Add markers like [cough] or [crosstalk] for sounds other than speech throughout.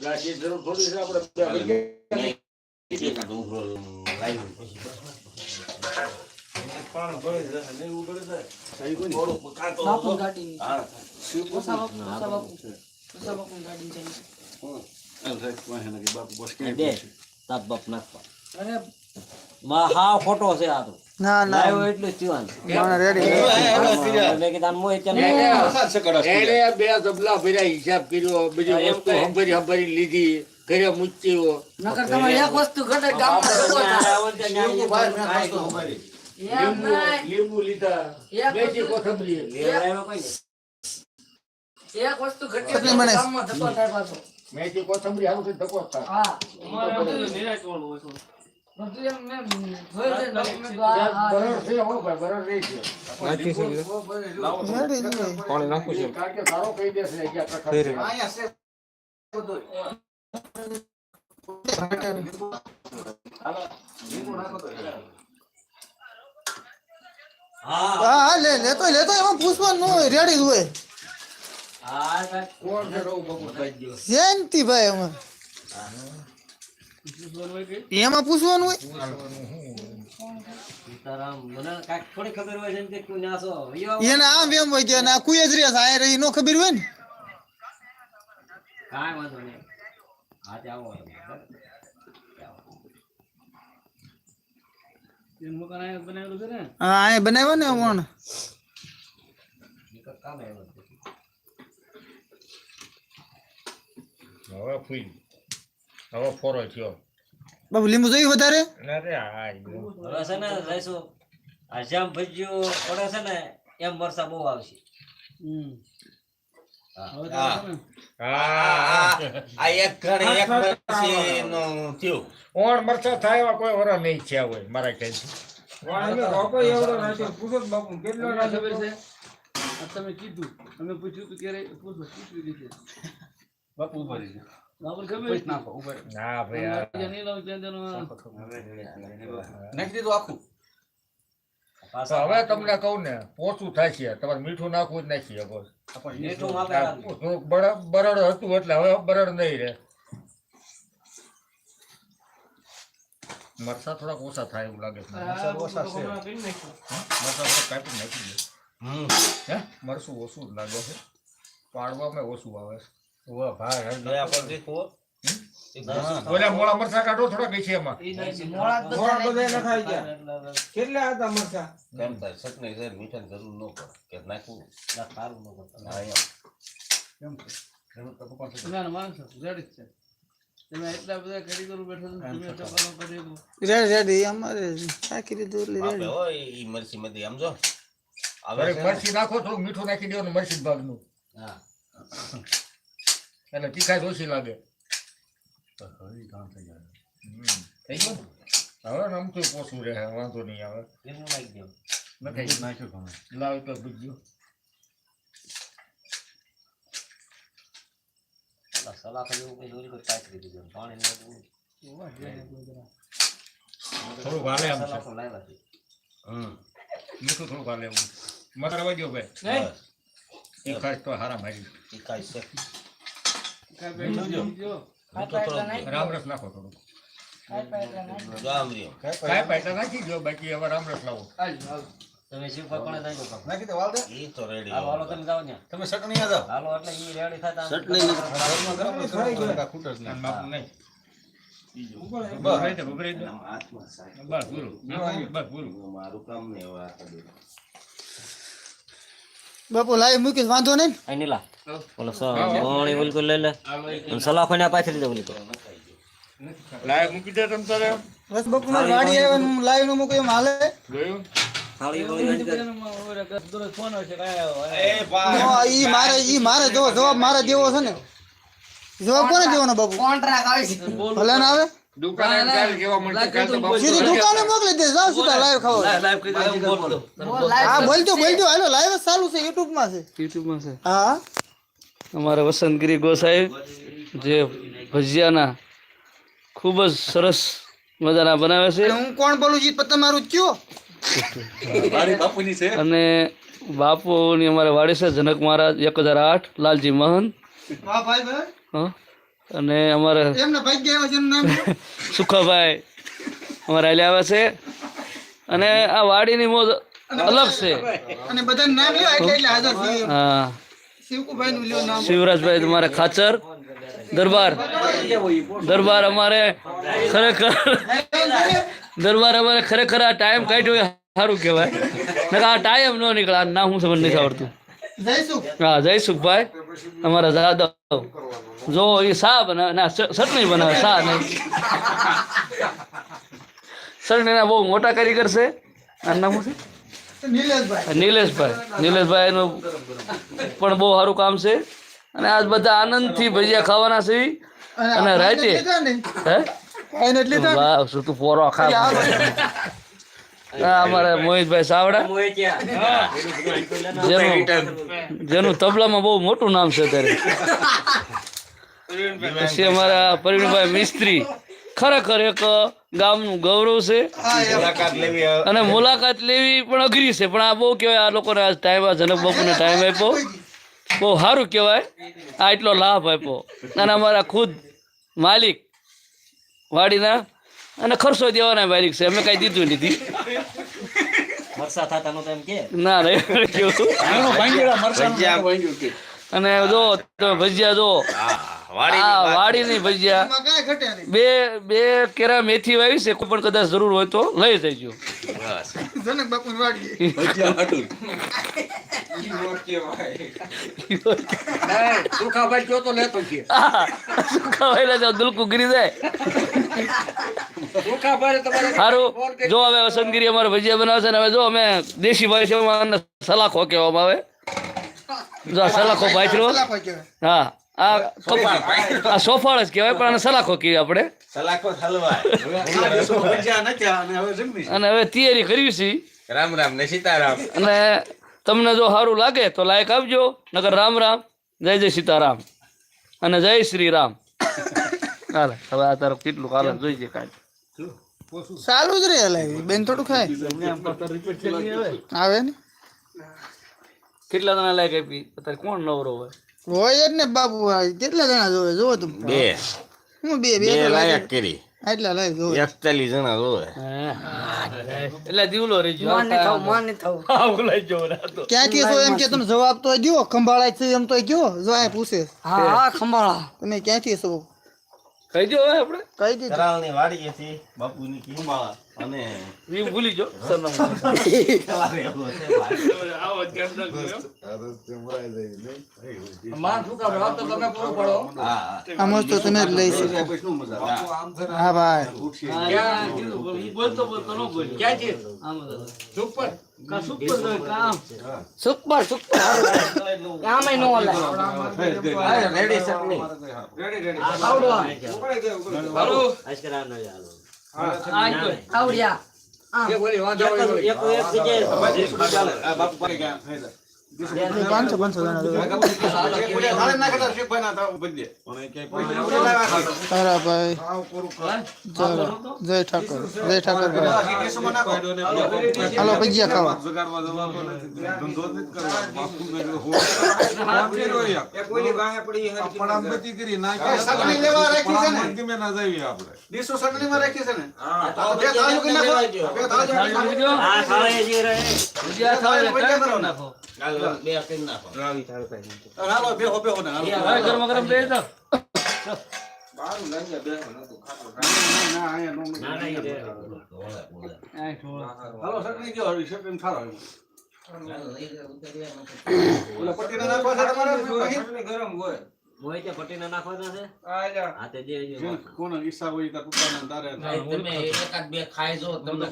ગાડી જરૂર થોડી છે આપણે બાપુ ગાડી ઓસા બાપુ ઓસા બાપુ ઓસા બાપુ ગાડી ચાલી બે. તાપ બાપ નાખવા. અરે માં હા ખોટો છે આ તો. ના ના એટલું જ જીવન રેડી મેં કીધું આને મોહિત બે તબલા ભર્યા હિસાબ કર્યો બધી વસ્તુ. હંભારી હંભારી લીધી ઘરે મૂચ્યો નકર તમારે એક વસ્તુ ઘટે થાય. એમ લીંબુ લીધા એક કોથમરી એક વસ્તુ ઘટી ચટણી ગામમાં ધક્કો થાય પાછો મેથી કોથમરી આવું ધક્કો થાય હા બધું એમ મેં જોયું છે ને મેં કીધું આ- આ- બરાબર છે હો લે લેતો લેતો એમાં પૂછવાનું હોય રેડી જ હોય. જયંતિભાઈ એમાં એમાં પૂછવાનું હોય? એને આમ એમ હોય કે ના કુય જ રહ્યા છે. આ રહી નો ખબર હોય ને? કાંઈ વાંધો નહીં. આજે આવો હા આ બનાવ્યો ને. હવે ફૂલ હવે ફોરો થયો. બાબુ લીંબુ જોયું વધારે? અરે હા હવે છે ને જઈશું. આ જામ ભજીયો પડે છે ને એમ વરસાદ બહુ આવશે. ઓણ મરચા થાય એવા કોઈ વરા નહીં થયા હોય મારા ખ્યાલથી. તમે કીધું. અમે પૂછ્યું તું ક્યારે? પૂછો પૂછ્યું બાપુ ખબર નાખો ઊભા ના ભાઈ આ- નહીં લાવું ત્યાં તેનો પાછા તો હવે તમને કહું ને પોચું થાય છે તમારે મીઠું નાખવું જ નાખીએ. થોડુંક બરડ હતું એટલે હવે બરડ નહીં રે મરસા થોડાક ઓછા થાય એવું લાગે છે. ઓછા થોડાક કાપી નાખી દે. મરચું ઓછું જ લાગે છે. પાડવામાં ઓછું આવે છે. ઓલા મોળા મરચા કાઢો થોડા કઈ છે એમાં મોળા જ બધા નાખી કેટલા હતા મરચા? સારું ન કરતા ના ના માણસો રેડી છે. તમે એટલા બધા કારીગરો બેઠા છો તમે ટપાલો કરી દો રેડી રેડી અમારે શાકી દીધું એટલે રેડી. દરેક મરચી નાખો થોડું મીઠું નાખી દેવાનું મરચી ભાગનું. હા. એટલે તીખાશ ઓછી લાગે. થઈ ગયું? હવે આમ તો પોસું રહે વાંધો નહીં આવે. લીંબુ નાખી દો. નથી લાવ તો પેલા સલાહ જેવું કઈ દોરી કોઈ કાચરી દીધું પાણી થોડુંક હાલે આમ હમ છે. મીઠું થોડુંક હાલે એવું મસાલા વાગ્યો ભાઈ. ખાસ તો હારા મારી. જો એટલા નાખી રામરસ તમે શિવ કામ. દે હાલો તમે જાઓ ત્યાં તમે ચટણી આ હાલો એટલે ઈ રેડી થાય તો આમ ચટણી ખૂટે જ અને નહીં નહીં બસ. ભભરાઈ દે, ભભરાઈ દે. બસ પૂરું બસ પૂરું બાપુ લાઈ મૂકીશ વાંધો નહીં અહીં લા બોલો સો પાણી ઓલું લઈ લે. સલાહ ખોને પાછળ લીધો ઓલી તો. લાઈ મૂકી દે તમ તારે. બસ બાપુ મારી વાડી આવે હું લાઈ નું મૂકું એમ હાલે. ઈ મારે ઈ મારે જવાબ જવાબ મારે દેવો છે ને. જવાબ કોને દેવાનો બાપુ? કોન્ટ્રાક્ટ આવે છે. ભલે ના આવે? દુકાને કાલ કેવા મળશે કાલ તો બાપુ સીધી દુકાને મોકલી દે જાવ સીધા લાઈવ ખાવા. બોલ લાઈવ હા બોલજો બોલજો. હાલો લાઈવ ચાલુ છે યુટ્યુબમાં છે. યુટ્યુબમાં છે. હા. અમારા વસંતગીરી ગોસાઈ જે ભજીયાના ખૂબ જ સરસ મજાના બનાવે છે. હું કોણ બોલું છું તમારું કયો. અને બાપુની અમારે વાડી છે જનક મહારાજ એક હજાર આઠ લાલજી મહન વાહ ભાઈ ભાઈ. હં? અને અમારે એમના ભાગ્ય [laughs] આવ્યા છે નામ સુખાભાઈ અમારે હાલે આવે છે. અને આ વાડીની મોજ અલગ છે. અને બધા નામ લ્યો એટલે એટલે હાજર થઈએ હા. શિવકુભાઈ નું લ્યો નામ. શિવરાજભાઈ તમારે ખાચર. દરબાર. દરબાર અમારે ખરેખર દરબાર અમારે ખરેખર આ ટાઈમ કાઢ્યો સારું કહેવાય. નકર આ ટાઈમ ન નીકળે. નામ હું સમજ નથી આવડતું. હા હા જયસુખભાઈ અમારા જાદવ જો એ સા બનાવે ના ચટણી બનાવે સા નહીં ચટણીના બહુ મોટા કારીગર છે. આ નામ શું છે? નિલેશભાઈ. નિલેશભાઈ. નિલેશભાઈનું પણ બહુ સારું કામ છે. અને આજ બધા આનંદથી ભજીયા ખાવાના છે. અને રાતે? વાહ શું તું પોરો ખા. અમારે મોહિતભાઈ સાવડા. જેનું તબલામાં બહુ મોટું નામ છે અત્યારે. પછી અમારા પ્રવીણભાઈ મિસ્ત્રી. ખરેખર એક ગામનું ગૌરવ છે. મુલાકાત લેવી હવે. અને મુલાકાત લેવી પણ અઘરી છે પણ આ બહુ કહેવાય આ લોકોને આજ ટાઈમ આ જનક બાપુને ટાઈમ આપ્યો. બહુ સારું કહેવાય આ એટલો લાભ આપ્યો. અને અમારા ખુદ માલિક વાડીના અને ખર્ચો દેવાના માલિક છે અમે કાંઈ દીધું નથી. વરસાદ થતા નહોતા એમ કે. ના રે કેવું. ભજીયા. અને જો તમે ભજીયા જો. વાડીની આ વાડીની ભજીયા. બે બે કેરા મેથી વાવી છે કોઈ પણ કદાચ જરૂર હોય તો લઈ જજો. જનક બાપુ તો દુલકું ગીરી જાય. સારું જો હવે વસંતગીરી અમારે ભજીયા બનાવશે ને હવે જો અમે દેશી ભાષામાં છે સલાખો કહેવામાં આવે. જો સલાખો સલાફો હા આ સોફાળ જ કહેવાય પણ આને સલાખો કહીએ આપણે. સલાખો અને હવે તૈયારી કરવી છે. રામ રામ ને સીતારામ. અને તમને જો સારું લાગે તો લાયક આપજો નગર રામ રામ. જય જય સીતારામ. અને જય શ્રી રામ હાલે હવે આ તારું કેટલું કાલે જોઈજે કાંઈ. સારું જ રે બેન થોડું ખાય. આવે ને? કેટલા જણા લાઈક આપી? અત્યારે કોણ નવરો હોય? હોય જ ને બાપુ આ કેટલા જણા જોવે? જોવો તું. બે. હું બે બે લાયક કરી. એટલા લાયક જોવે. એકતાલીસ જણા જોવે. એટલે દીવલો રહી ગયો. માન બોલાઈ ગયો ને આ તો. ક્યાંથી તો એમ કે તમે જવાબ તો ગયો ખંભાળાય છે એમ તો ગયો જો આ પૂછે. હા હા ખંભાળા. તમે ક્યાંથી છો? કહી દો હવે આપણે. કહી દીધું. કરાવની વાડી છે બાપુની કિંબાળા અને એ ભૂલી જો સરનામું. સવારે એવો છે ભાઈ. હા આ મસ્ત તમે જ લઈ શકો. હા ભાઈ. બોલતો બોલતો ન બોલ્યો. આમ જ સુપર કામ સુપર સુપર આમે નો ઓલા રેડી ચટણી આજકાલ ન ચાલો આજ તો. આવડ્યા એક એક જગ્યાએ પાંચસો પાંચસો તારા ભાઈ ચલો જય ઠાકર જય ઠાકર હાલો ભજીયા ખાવા આ ખાવા કરી નાખો. બે કરી નાખો ગરમા ગરમ દો. ના ના એ રહે આય થોડો. મોહિતે પટીને નાખવાના છે? હાથે દે જે તમે એકાદ બે ખાઈ જો તમને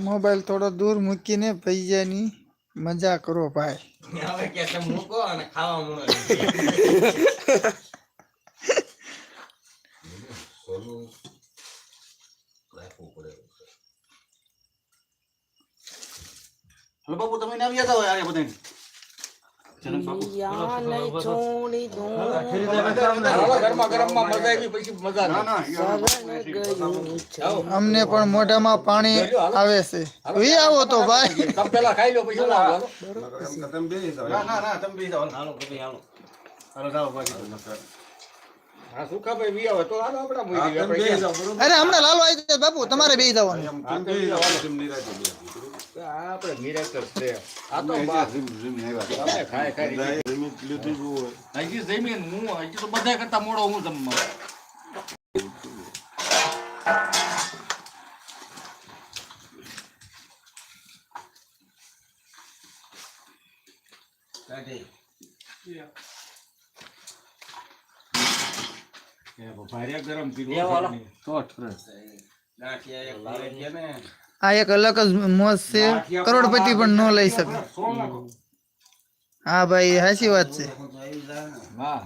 મોબાઈલ થોડો દૂર મૂકીને ભજીયાની મજા કરો ભાઈ. હવે કે તમે મૂકો અને ખાવા મળો. સોનું રાખવું પડે યાને છોડી દો અમને પણ મોઢામાં પાણી આવે છે. વી આવો તો ભાઈ. હાલો કભી હાલો હા સુખાભાઈ વી આવે તો હાલો આપણા મૂકી દઈએ. આપણે અરે હમણાં લાલો આવી જાય બાપુ. તમારે બે જવાનું. આપણે નિરાંત છે. આ તો તમે ખાય ખાય હજી જમીન હું હજી તો બધા કરતા મોડો હું જમવા. ભાર્યા ગરમ પીધું. લેવો હાલો. આ એક અલગ જ મોજ છે. કરોડપતિ પણ ન લઈ શકે. હા ભાઈ સાચી વાત છે. હા.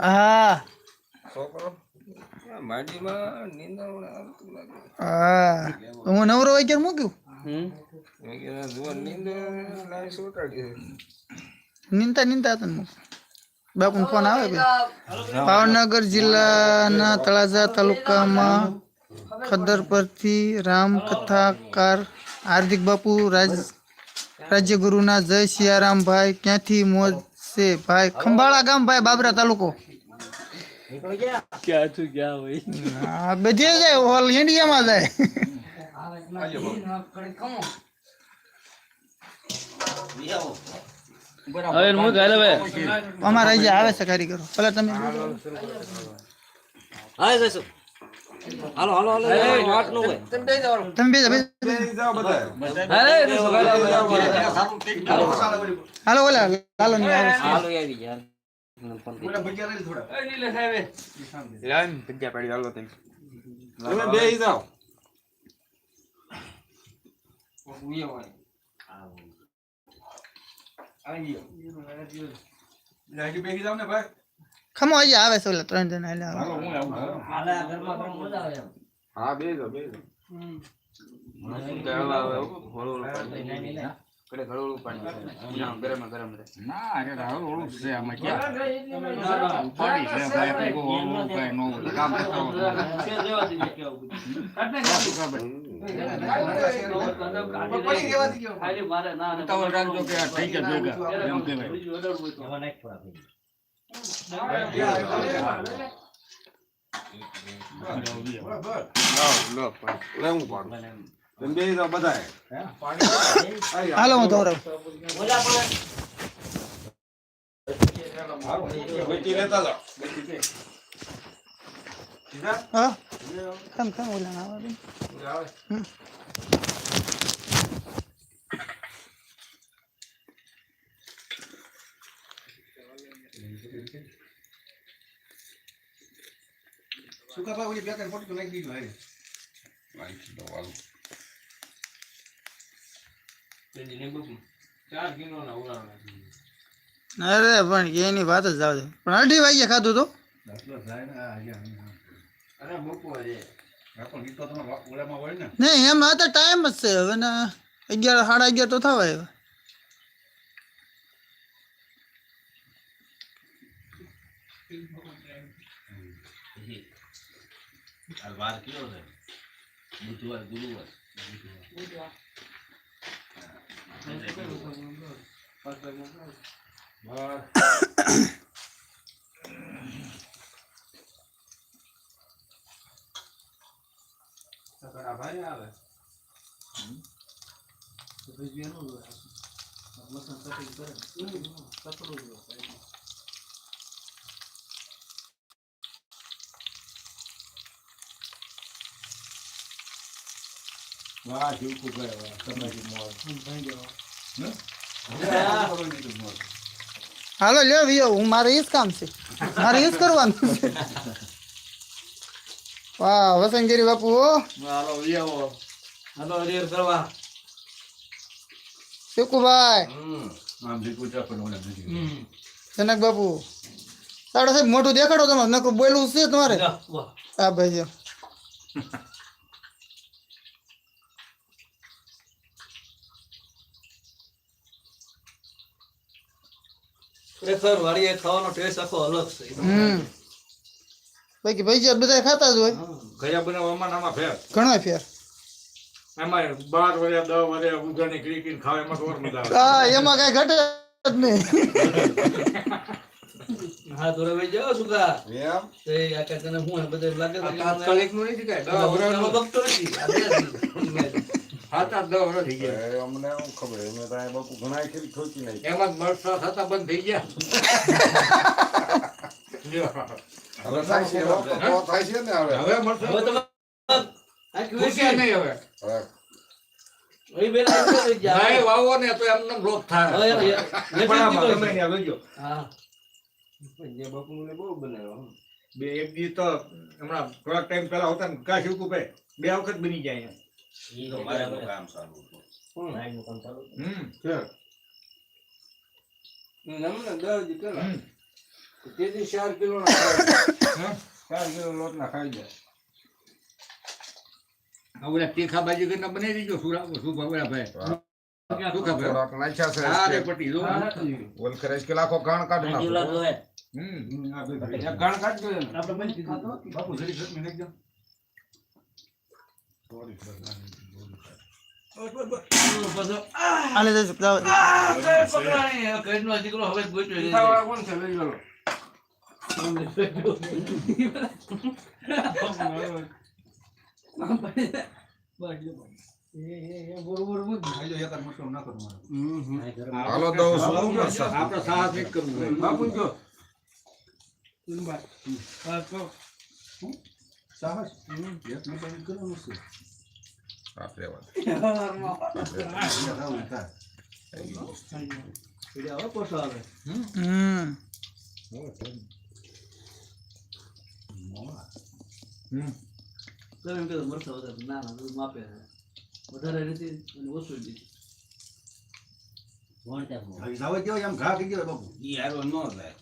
હા. છોકરો. આ માંડીમાં નીંદણ આવતું લાગે. હા. હું નવરો વાગ્યા મૂક્યું? નિંદા નિંતા હતા ને બાપુ ફોન આવે ભાઈ? ભાવનગર જિલ્લાના તળાજા તાલુકામાં ખદર પરથી રામકથાકાર હાર્દિક બાપુ રાજ રાજ્યગુરુના જય સિયારામભાઈ ક્યાંથી મોજ છે ભાઈ? ખંભાળા ગામ ભાઈ બાબરા તાલુકો. બધે જાય હોલ ઇન્ડિયામાં જાય. હવે હું ગાલે ભાઈ અમારા અહીંયા આવે છે કારીગરો. પેલા તમે હા જઈશું. હાલો હાલો હાલો વાતનું હોય. તમે બે. હાલો ઓલા લાલો ની આવે છે. હાલો આવી યાર. ખમો અહીંયા આવે છે ઓલા ત્રણ જણા એટલે આવે. છે આવું. હાલો. હાલે આ ઘરમાં ઘરમાં મજા આવે એમ હા બેસી જાઓ, બેસી જાઓ. ના ન હોય. કામ કરતા હોય. ઉતાવળ રાખજો કે આ થઈ ગયા ભેગા એમ કહેવાય એમાં નાખ થોડા ભાઈ હાલો હું ધોરાવ ઓલા હા આવે અરે પણ એની વાત જ જાવ દે પણ અઢી વાગ્યે ખાધું તો નહીં એમ આ તો ટાઈમ જ છે હવે ને. અગિયાર સાડા અગિયાર તો થવા આવ્યા વાર કયો છે? બુધવાર ગુરુવાર. [coughs] [coughs] [coughs] વાહ જીવકુ ભાઈ વાહ તમારી મોજ હાલો લ્યો વિયો હું મારે એ જ કામ છે મારે એ જ કરવાનું છે વાહ વસંતગીરી બાપુ હો. હાલો વિયાવો આવો હાલો હરિયર કરવા. શીકુભાઈ આમ જે પૂજા પણ ઓલા નથી. જનક બાપુ સાડા સાહેબ મોટું દેખાડો તમારે નકર બોલવું છે તમારે. હા ભાઈ. ખરેખર વાડીએ ખાવાનો ટેસ્ટ આખો અલગ છે. હમ. બાકી ભાઈ બધા ખાતા જ હોય. ઘરે બનાવવામાં ને આમાં ફેર. ઘણા ફેર. એમાં બાર વરે દસ વર્ષ ઉઘાણી ક્રિકેટ ખાવા એમાં તો ઓર મજા આવે. હા એમાં કઈ ઘટે જ નહીં. હા તો હવે જાઓ સુગા એમ? તે આ કે તને હું બધે લાગે તાત્કાલિકનું નથી કાંઈ. દસ હું બકતો નથી. જ. દસ વર્ષ થઈ ગયા. અમને શું ખબર? એમને તો બાપુ ઘણા ખેલ ઠોકી નહીં એમાં જ મરસા થતા બંધ થઈ ગયા. [laughs] હવે થાય છે તો થાય છે ને હવે. હવે મરસા હવે તમે આ નહીં હવે. હવે. બે એક દી તો હમણાં થોડાક ટાઈમ પહેલા હોતા ને કાશ એવું ભાઈ બે વખત બની જાય. કામ સારું હમ. તેથી ચાર કિલો. ચાર કિલો લોટ ના ખાઈ જાય. આ ઓલા તીખા બાજુ કરીને બનાવી દીજો સુરા શું ભગવાન ભાઈ? દીકરો હવે જ ગોત્યો છે. ખાવાવાળા કોણ છે લઈ ગયેલો હાલો દઉં શું કરશે? આપણે સાહસ નહીં કરવું. બાપુ જો હા, રહેવા દે. એટલે હવે પાછો આવે. હમ તો એમ કીધું મરચાં વધારે. ના ના બધું માપે છે. વધારે નથી અને ઓછું નથી. કોણ ત્યાં બાપુ ઈ હારો ન થાય.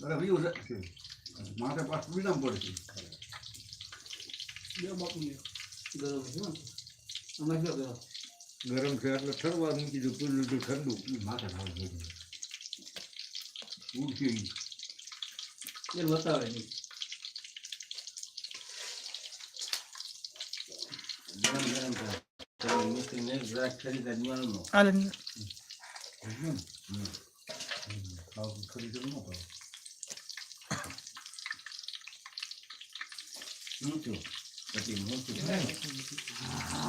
બે બાપુને ગરમ છે. આમાં શું ગરમ? ગરમ છે એટલે ઠરવા મૂકી દો પેલું તો ઠંડુ એ બતાવે નહીં.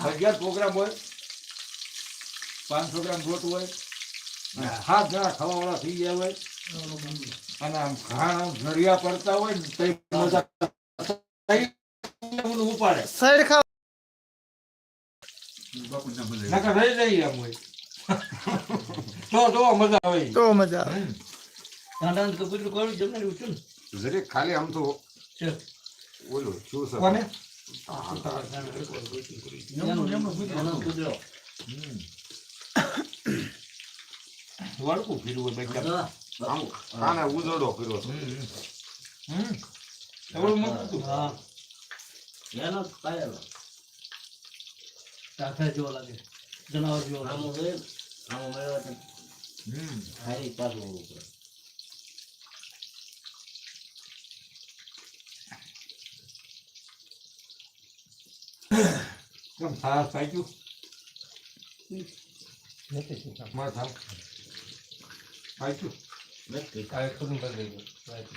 અગિયાર પ્રોગ્રામ હોય, પાંચસો ગ્રામ લોટ હોય સાત જણા ખાવાવાળા થઈ ગયા હોય, અને આમ ઘણા આમ પડતા હોય ને ઉપાડે નકર રહી જાય આમ હોય. તો તો મજા આવે. તો મજા આવે. ઠંડા ને? કપૂતરું કોણ જમનારી ઊંચું ને? જરીક ખાલી આમ તો. ઓલું શું છે? કોને. વળકું ફીરવું હા. આમ કાને ઉજળો ફીરવો હમ એવડું મોટું હતું. હા. એનો પાયેલો. ચાખા જેવો લાગે જનાવર જેવો લાગે આમાં મેળવા આમાં મળ્યો તો હમ હારી પાછું હોવું પડે. કેમ મારે થાવ પાક્યું નથી.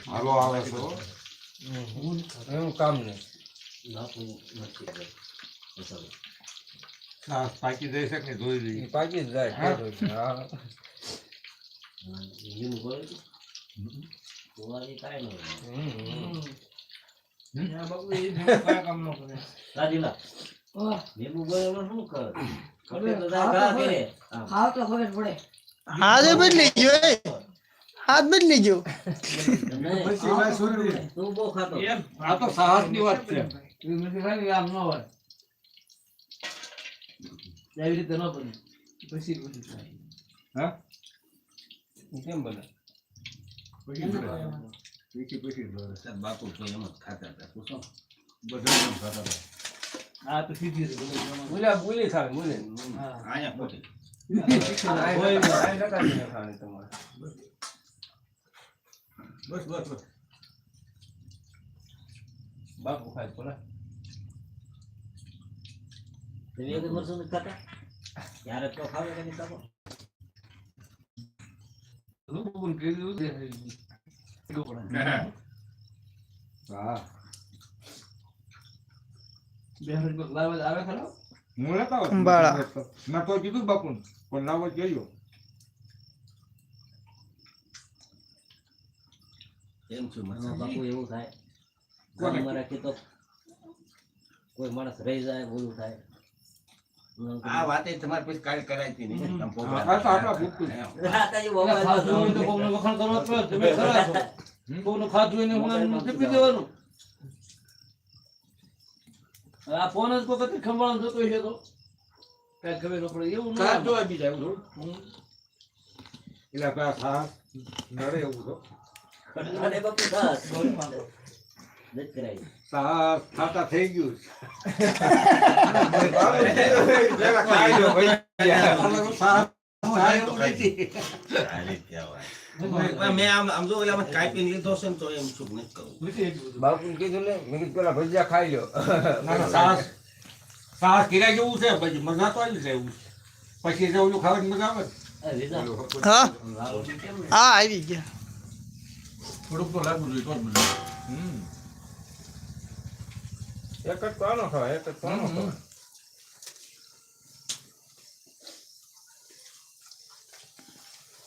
હાલો આવે છે હો. નથી કરે. બસાવો. સાસ પાકી જાય છે કે નહીં ધોઈ દઈએ હા, લીંબુ ગળે છે? ગોળાથી કાંઈ ન હોય. હા, બાપુ એ ભેગું કાંઈ કામ ન કરે રાજુલા, વાહ, લીંબુ ગળેલો શું કરે? હવે કપે તો જાય તો તો પડે હાથ બદલી ગયો હાથ બદલી ગયો. તું બહુ ખાતો આ તો સાહસની વાત છે. એ નથી ખાલી આમ ન હોય. એવી રીતે ન બને. પછી બધું થાય. હા? કેમ બને? પીકી ધોરે. બાપુ તો એમ જ ખાતા હતા. શું? બધા એમ ખાતા હતા. આ તો સીધી રીતે. બોલ્યા બોલી ખાવે બોલે. હા. અહીંયા પોતે. બસ બસ બસ. બાપુ ખાય બોલે. તમે એક મરચું નથી ખાતા ક્યારેક તો ખાવે કે નહીં તાપો? હા આવે ખરો? હું લેતા આવું. મેં તો કીધું બાપુ પણ લાવવા જ ગયો એમ છું આમાં બાપુ એવું થાય. રાખીએ તો કોઈ માણસ રહી જાય બોલું થાય. આ વાતે તમારે પછી કરાયતી નહીં. છે. ખાધું તો વખાણ ખાધું દેવાનું. આ ફોન જ કોઈ ખંભાળો જતો છે તો. કાંઈ ખબર ન પડે. એવું જોવા બી જાય થોડું. એટલે નડે એવું તો. થઈ ગયું આ રીતે મેં આમ આમ જો ઓલામાં લીધો છે ને તો એમ છું બાપુ કીધું ને મેં કીધું પેલા ભજીયા ખાઈ લો સાસ. સાસ કિરાય જેવું છે પછી મજા તો આવી જાય પછી જે ઓલું ખાવાની મજા આવે. હા. આવી ગયા. થોડુંક તો લાગુ જોઈએ તો જ મજા હમ. એક જ પાનો ખાય એક જ પાનો ખાય.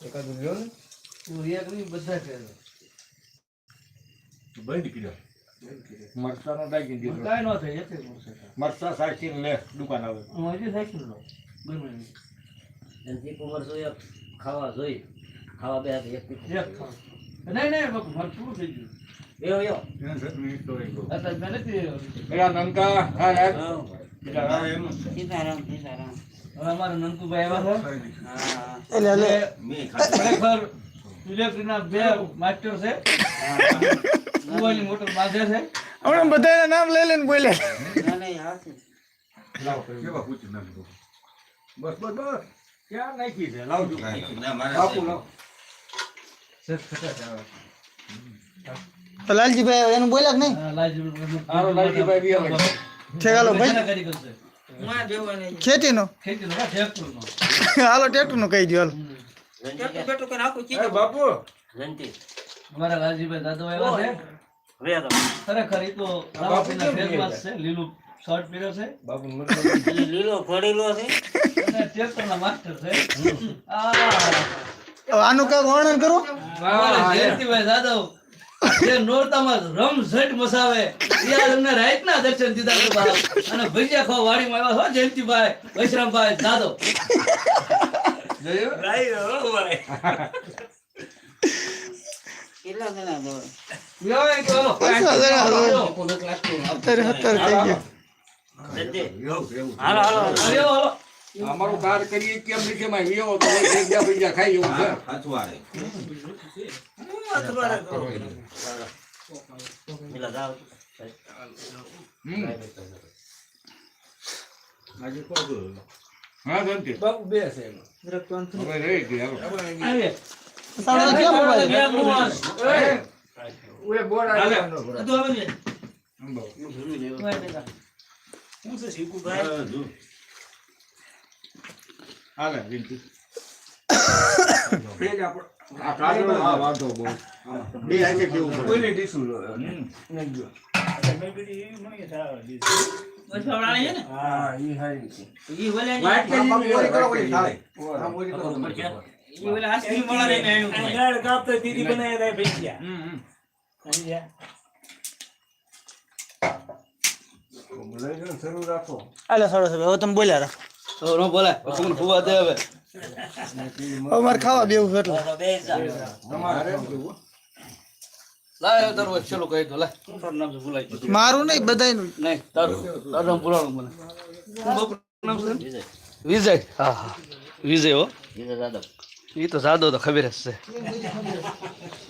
એકાદું લ્યો ને? તું એક નહીં બધા કરે મરચાંનો ડાકી દીધો કાંઈ નો થાય એક મરચાં સાચીને લે દુકાન આવે. હું હજી સાચું લો ગમે અને જે કુંવર જોઈએ ખાવા જોઈ ખાવા બે એક. એક ખાવ. નહીં નહીં બાપુ મારું થઈ ગયું? અત્યારે મેં પેલા નંકા હા યાર. પેલા હા, એમ. હવે અમારા નંકુભાઈ આવ્યા છે. એટલે લે. મેં ખરેખર [laughs] ઇલેક્ટ્રિકના બે માસ્ટર છે. કુવાની મોટર બાંધે છે. હમણાં બધાના નામ લઈ લઈને કેવા નાખજો. બસ બસ બસ. ક્યાં નાખી છે? લાવજો ના, મારે બાપુ લાવો. તો લાલજીભાઈ એનું બોલ્યા કે નહીં? હા, લાલજીભાઈ બી આવે. ઠીક હાલો ભાઈ. ખેતીનો? ખેતીનો હા, ટ્રેક્ટરનો. કહી દો હાલો. બાપુ. અમારા લાલજીભાઈ દાદો આવ્યા છે. ખરેખર એ તો છે લીલું શર્ટ પહેર્યો છે. બાપુ લીલો ફળેલો છે. અને ટ્રેક્ટરના માસ્ટર છે. આનું કઈ વર્ણન કરું? જયંતિભાઈ જાદવ જે નોરતામાં રમ ઝટ મસાવે યાર અમને રાતના દર્શન દીધા તો બાપ. અને ભજીયા ખાવા વાડીમાં આવ્યા હો જયંતિભાઈ વૈશ્રામભાઈ દાદો. હાલો. હાલો. હાલો હાલો. અમારું કાર કરીએ કેમ નથી એમાં એવો તો ભેગા ભેગા ખાઈ એવું છે હાથું વાળે. પેલા જાઓ હમ. હા જયંતિ બાપુ બે છે એમાં હવે રહી ગઈ હાલો. આવીએ. કેમ બોલાય? બે માણસ. એ, ઓય બોરા તો આવે ને. હા, જો. હાલે જયંતિ પેજ આપણો આ કાગળો આ વાંધો બહુ. બે હાથે કેવું પડે? કોઈને લો? હા ઈ ઈ વાત કરી કરો. થાય કરો ઈ હવે તમે બોલ્યા રાખો. ન બોલે કોકને ફુવા દે હવે. હવે મારે ખાવા બેવું એટલે. લાય તારું ચલો કહી દો લાય. તારું નામ છે મારું નહીં બધાયનું. નહીં તારું. તારું નામ ભૂલાણું મને. શું નામ છે? વિજય. હા હા. વિજય હો. વિજય જાદવ. એ તો સાદો તો ખબર જ છે.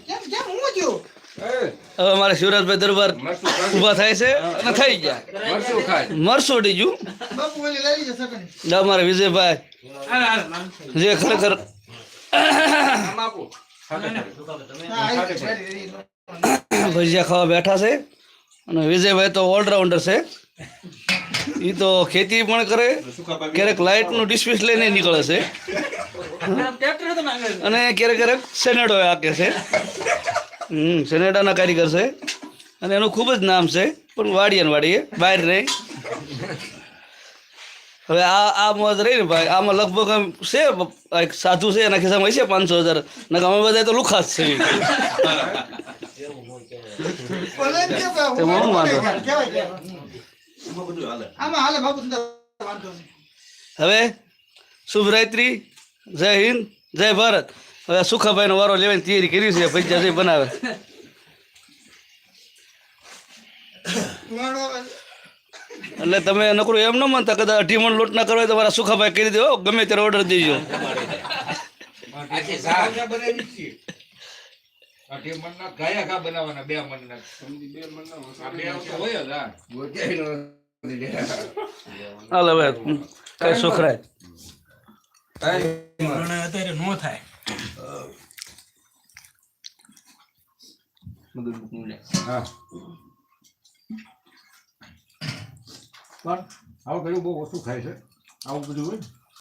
કેમ કેમ હું થયું? હવે મારે શિવરાજભાઈ દરબાર ઊભા થાય છે અને થઈ ગયા. મરસો ડીજું. અમારે વિજયભાઈ. જે ખરેખર ભજીયા ખાવા બેઠા છે. અને વિજયભાઈ તો ઓલરાઉન્ડર છે. એ તો ખેતી પણ કરે. ક્યારેક લાઇટનું ડિસ્પ્યુસ લઈને નીકળે છે. અને ક્યારેક ક્યારેક સેનેડો આકે છે. હમ સેનેડાના કારીગર છે. અને એનું ખૂબ જ નામ છે પણ વાડીએ ને વાડીએ બહાર નહીં હવે આ આ મોજ રહી ને ભાઈ આમાં લગભગ આમ છે એક સાધુ છે એના ખિસ્સામાં હશે પાંચસો હજાર. ને અમે બધા તો લુખાસ છે. તેમાં વાંધો. હવે શુભ રાત્રિ જય હિન્દ જય ભારત. હવે સુખાભાઈનો વારો લેવાની તૈયારી કરી છે પૈસા જઈ બનાવે. એટલે તમે નકરું એમ ન માનતા કદાચ અઢી મણ લોટ ના કરવા તમારા તો મારા સુખાભાઈ કરી દો ગમે ત્યારે ઓર્ડર દેજો. સાજા બનાવી થાય અઢી મણના કયા ઘા હવે કઈ સુખરાય પણ આવું બધું બહુ ઓછું ખાય છે. આવું બધું હોય